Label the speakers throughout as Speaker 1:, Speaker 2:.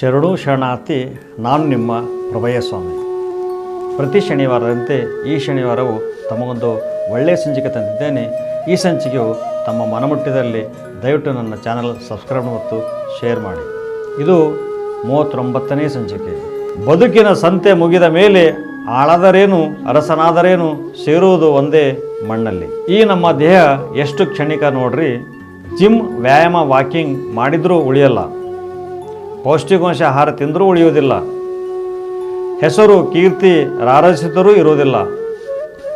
Speaker 1: ಶರಣು ಶರಣಾರ್ಥಿ, ನಾನು ನಿಮ್ಮ ಪ್ರಭಯ ಸ್ವಾಮಿ ಪ್ರತಿ ಶನಿವಾರದಂತೆ ಈ ಶನಿವಾರವು ತಮಗೊಂದು ಒಳ್ಳೆಯ ಸಂಚಿಕೆ ತಂದಿದ್ದೇನೆ. ಈ ಸಂಚಿಕೆಯು ತಮ್ಮ ಮನಮುಟ್ಟಿದಲ್ಲಿ ದಯವಿಟ್ಟು ನನ್ನ ಚಾನಲ್ ಸಬ್ಸ್ಕ್ರೈಬ್ ಮತ್ತು ಶೇರ್ ಮಾಡಿ. ಇದು ಮೂವತ್ತೊಂಬತ್ತನೇ ಸಂಚಿಕೆ. ಬದುಕಿನ ಸಂತೆ ಮುಗಿದ ಮೇಲೆ ಆಳದರೇನು, ಅರಸನಾದರೇನು, ಸೇರುವುದು ಒಂದೇ ಮಣ್ಣಲ್ಲಿ. ಈ ನಮ್ಮ ದೇಹ ಎಷ್ಟು ಕ್ಷಣಿಕ ನೋಡ್ರಿ, ಜಿಮ್ ವ್ಯಾಯಾಮ ವಾಕಿಂಗ್ ಮಾಡಿದರೂ ಉಳಿಯಲ್ಲ. ಪೌಷ್ಟಿಕಾಂಶ ಆಹಾರ ತಿಂದರೂ ಉಳಿಯುವುದಿಲ್ಲ. ಹೆಸರು, ಕೀರ್ತಿ ರಾರಸಿದರೂ ಇರುವುದಿಲ್ಲ.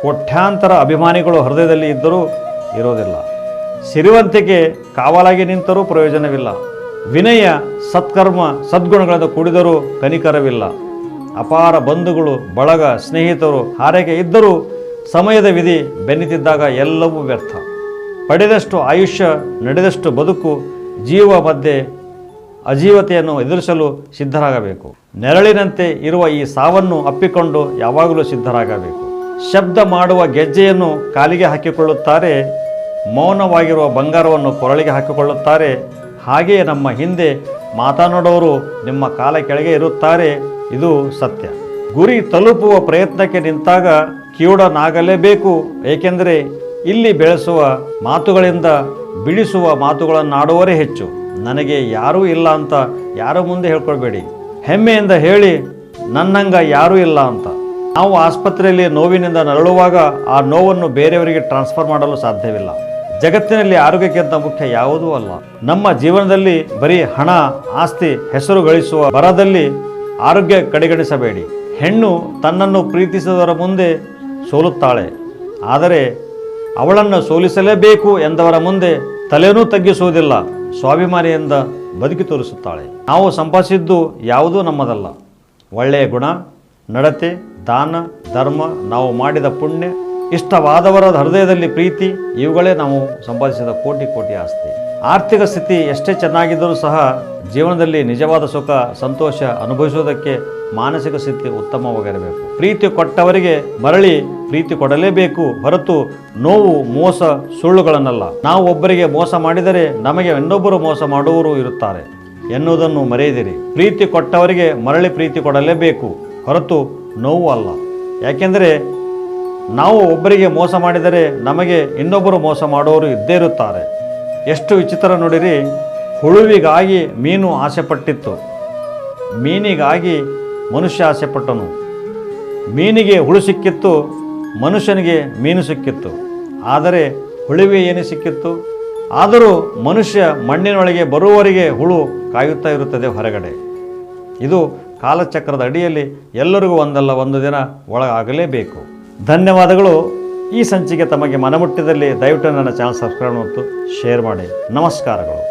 Speaker 1: ಕೋಟ್ಯಾಂತರ ಅಭಿಮಾನಿಗಳು ಹೃದಯದಲ್ಲಿ ಇದ್ದರೂ ಇರೋದಿಲ್ಲ ಸಿರಿವಂತಿಕೆ, ಕಾವಲಾಗಿ ನಿಂತರೂ ಪ್ರಯೋಜನವಿಲ್ಲ. ವಿನಯ, ಸತ್ಕರ್ಮ ಸದ್ಗುಣಗಳಿಂದ ಕೂಡಿದರೂ ಕನಿಕರವಿಲ್ಲ. ಅಪಾರ ಬಂಧುಗಳು, ಬಳಗ, ಸ್ನೇಹಿತರು, ಹಾರೈಕೆ ಇದ್ದರೂ ಸಮಯದ ವಿಧಿ ಬೆನ್ನಿತಿದ್ದಾಗ ಎಲ್ಲವೂ ವ್ಯರ್ಥ. ಪಡೆದಷ್ಟು ಆಯುಷ್ಯ, ನಡೆದಷ್ಟು ಬದುಕು, ಜೀವ ಮಧ್ಯೆ ಅಜೀವತೆಯನ್ನು ಎದುರಿಸಲು ಸಿದ್ಧರಾಗಬೇಕು. ನೆರಳಿನಂತೆ ಇರುವ ಈ ಸಾವನ್ನು ಅಪ್ಪಿಕೊಂಡು ಯಾವಾಗಲೂ ಸಿದ್ಧರಾಗಬೇಕು. ಶಬ್ದ ಮಾಡುವ ಗೆಜ್ಜೆಯನ್ನು ಕಾಲಿಗೆ ಹಾಕಿಕೊಳ್ಳುತ್ತಾರೆ, ಮೌನವಾಗಿರುವ ಬಂಗಾರವನ್ನು ಕೊರಳಿಗೆ ಹಾಕಿಕೊಳ್ಳುತ್ತಾರೆ. ಹಾಗೆಯೇ ನಮ್ಮ ಹಿಂದೆ ಮಾತನಾಡೋರು ನಿಮ್ಮ ಕಾಲ ಕೆಳಗೆ ಇರುತ್ತಾರೆ, ಇದು ಸತ್ಯ. ಗುರಿ ತಲುಪುವ ಪ್ರಯತ್ನಕ್ಕೆ ನಿಂತಾಗ ಕಿವುಡನಾಗಲೇಬೇಕು, ಏಕೆಂದರೆ ಇಲ್ಲಿ ಬೆಳೆಸುವ ಮಾತುಗಳಿಂದ ಬಿಡಿಸುವ ಮಾತುಗಳನ್ನಾಡುವರೇ ಹೆಚ್ಚು. ನನಗೆ ಯಾರೂ ಇಲ್ಲ ಅಂತ ಯಾರ ಮುಂದೆ ಹೇಳ್ಕೊಳ್ಬೇಡಿ. ಹೆಮ್ಮೆಯಿಂದ ಹೇಳಿ, ನನ್ನಂಗ ಯಾರೂ ಇಲ್ಲ ಅಂತ. ನಾವು ಆಸ್ಪತ್ರೆಯಲ್ಲಿ ನೋವಿನಿಂದ ನರಳುವಾಗ ಆ ನೋವನ್ನು ಬೇರೆಯವರಿಗೆ ಟ್ರಾನ್ಸ್ಫರ್ ಮಾಡಲು ಸಾಧ್ಯವಿಲ್ಲ. ಜಗತ್ತಿನಲ್ಲಿ ಆರೋಗ್ಯಕ್ಕಿಂತ ಮುಖ್ಯ ಯಾವುದೂ ಅಲ್ಲ. ನಮ್ಮ ಜೀವನದಲ್ಲಿ ಬರೀ ಹಣ, ಆಸ್ತಿ, ಹೆಸರು ಗಳಿಸುವ ಬರದಲ್ಲಿ ಆರೋಗ್ಯ ಕಡೆಗಣಿಸಬೇಡಿ. ಹೆಣ್ಣು ತನ್ನನ್ನು ಪ್ರೀತಿಸಿದವರ ಮುಂದೆ ಸೋಲುತ್ತಾಳೆ. ಆದರೆ ಅವಳನ್ನು ಸೋಲಿಸಲೇಬೇಕು ಎಂದವರ ಮುಂದೆ ತಲೆನೂ ತಗ್ಗಿಸುವುದಿಲ್ಲ. ಸ್ವಾಭಿಮಾನಿಯಿಂದ ಬದುಕಿ ತೋರಿಸುತ್ತಾಳೆ. ನಾವು ಸಂಪಾದಿಸಿದ್ದು ಯಾವುದೂ ನಮ್ಮದಲ್ಲ. ಒಳ್ಳೆಯ ಗುಣ, ನಡತೆ, ದಾನ, ಧರ್ಮ, ನಾವು ಮಾಡಿದ ಪುಣ್ಯ, ಇಷ್ಟವಾದವರ ಹೃದಯದಲ್ಲಿ ಪ್ರೀತಿ, ಇವುಗಳೇ ನಾವು ಸಂಪಾದಿಸಿದ ಕೋಟಿ ಕೋಟಿ ಆಸ್ತಿ. ಆರ್ಥಿಕ ಸ್ಥಿತಿ ಎಷ್ಟೇ ಚೆನ್ನಾಗಿದ್ದರೂ ಸಹ ಜೀವನದಲ್ಲಿ ನಿಜವಾದ ಸುಖ, ಸಂತೋಷ ಅನುಭವಿಸುವುದಕ್ಕೆ ಮಾನಸಿಕ ಸ್ಥಿತಿ ಉತ್ತಮವಾಗಿರಬೇಕು. ಪ್ರೀತಿ ಕೊಟ್ಟವರಿಗೆ ಮರಳಿ ಪ್ರೀತಿ ಕೊಡಲೇಬೇಕು ಹೊರತು ನೋವು, ಮೋಸ, ಸುಳ್ಳುಗಳನ್ನಲ್ಲ. ನಾವು ಒಬ್ಬರಿಗೆ ಮೋಸ ಮಾಡಿದರೆ ನಮಗೆ ಇನ್ನೊಬ್ಬರು ಮೋಸ ಮಾಡುವವರು ಇರುತ್ತಾರೆ. ಎನ್ನುವುದನ್ನು ಮರೆಯದಿರಿ. ಪ್ರೀತಿ ಕೊಟ್ಟವರಿಗೆ ಮರಳಿ ಪ್ರೀತಿ ಕೊಡಲೇಬೇಕು ಹೊರತು ನೋವು ಅಲ್ಲ. ಯಾಕೆಂದರೆ ನಾವು ಒಬ್ಬರಿಗೆ ಮೋಸ ಮಾಡಿದರೆ ನಮಗೆ ಇನ್ನೊಬ್ಬರು ಮೋಸ ಮಾಡುವವರು ಇದ್ದೇ ಇರುತ್ತಾರೆ. ಎಷ್ಟು ವಿಚಿತ್ರ ನೋಡಿರಿ, ಹುಳುವಿಗಾಗಿ ಮೀನು ಆಸೆಪಟ್ಟಿತ್ತು. ಮೀನಿಗಾಗಿ ಮನುಷ್ಯ ಆಸೆಪಟ್ಟನು. ಮೀನಿಗೆ ಹುಳು ಸಿಕ್ಕಿತ್ತು, ಮನುಷ್ಯನಿಗೆ ಮೀನು ಸಿಕ್ಕಿತ್ತು. ಆದರೆ ಹುಳುವಿ ಏನು ಸಿಕ್ಕಿತ್ತು? ಆದರೂ ಮನುಷ್ಯ ಮಣ್ಣಿನೊಳಗೆ ಬರುವವರಿಗೆ ಹುಳು ಕಾಯುತ್ತಾ ಇರುತ್ತದೆ ಹೊರಗಡೆ. ಇದು ಕಾಲಚಕ್ರದ ಅಡಿಯಲ್ಲಿ ಎಲ್ಲರಿಗೂ ಒಂದಲ್ಲ ಒಂದು ದಿನ ಒಳಗಾಗಲೇಬೇಕು. ಧನ್ಯವಾದಗಳು. ಈ ಸಂಚಿಕೆ ತಮಗೆ ಮನಮುಟ್ಟಿದಲ್ಲಿ ದಯವಿಟ್ಟು ನನ್ನ ಚಾನಲ್ ಸಬ್ಸ್ಕ್ರೈಬ್ ಮತ್ತು ಶೇರ್ ಮಾಡಿ. ನಮಸ್ಕಾರಗಳು.